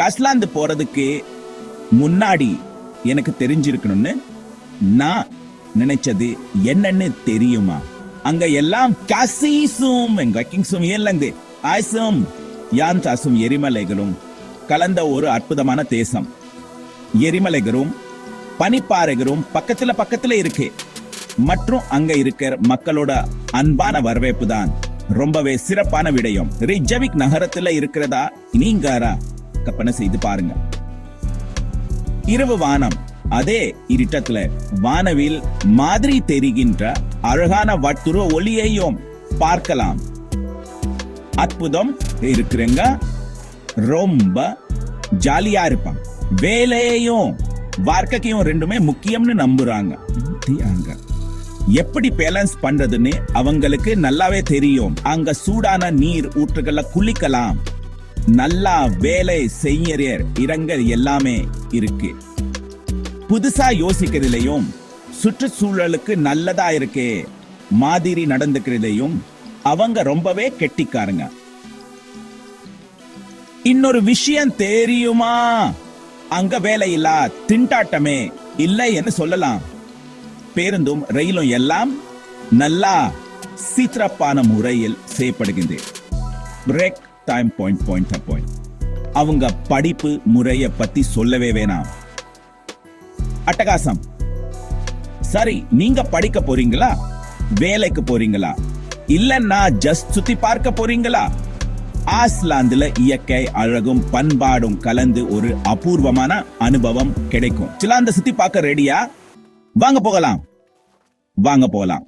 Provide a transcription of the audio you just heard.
கஸ்லாந்து போறதுக்கு முன்னாடி எனக்கு தெரிஞ்சிருக்கணும்னு நான் நினைச்சது என்னன்னு தெரியுமா? அங்க எல்லாம் கசீசும் வைக்கிங்ஸும் இல்லைங்க. ஆய்சும் யான்சாசும் எரிமலைகளும் கலந்த ஒரு அற்புதமான தேசம். எரிமலைகளும் பனிப்பாறைகளும் பக்கத்துல பக்கத்துல இருக்கு. மற்றும் அங்க இருக்கிற மக்களோட அன்பான வரவேற்பு தான் ரொம்பவே சிறப்பான விடயம். ரிஜவிக் நகரத்துல இருக்கிறதா? நீங்காரா கற்பனை செய்து பாருங்க. இரவு வானம் அதே இருட்டத்துல வானவில் மாதிரி தெரிகின்ற அழகான வட்டுருவ ஒளியையும் பார்க்கலாம். அற்புதம் இருக்கிறங்க. ரொம்ப ஜாலியா இருப்பாங்க வேலையையும் வாழ்க்கையும் ரெண்டுமே முக்கியம்னு நம்புறாங்க. எப்படி பேலன்ஸ் பண்றதுன்னு அவங்களுக்கு நல்லாவே தெரியும். அங்க சூடான நீர் ஊற்றுகள்ல குளிக்கலாம். நல்லா வேலை செய்யற இடங்கள் எல்லாமே இருக்கு. புதுசா யோசிக்கிறதுலையும் சுற்றுச்சூழலுக்கு நல்லதா இருக்கே மாதிரி நடந்துக்கிறதையும் அவங்க ரொம்பவே கெட்டிக்காருங்க. இன்னொரு விஷயம் தெரியுமா? அங்க வேலை இல்ல திண்டாட்டமே இல்லைன்னு சொல்லலாம். பேருந்தும் ரயிலும் எல்லாம் நல்லா சீத்திரப்பான முறையில் செய்யப்படுகின்றது. Break time point point point அவங்க படிப்பு முறைய பத்தி சொல்லவே வேணாம். அட்டகாசம். சரி நீங்க படிக்க போறீங்களா? வேலைக்கு போறீங்களா? இல்லன்னா ஜஸ்ட் சுத்தி பார்க்க போறீங்களா? ஆஸ்லாந்துல இயற்கை அழகும் பண்பாடும் கலந்து ஒரு அபூர்வமான அனுபவம் கிடைக்கும். சிலாந்த சுத்தி பார்க்க ரெடியா வாங்க போகலாம். வாங்க போகலாம்.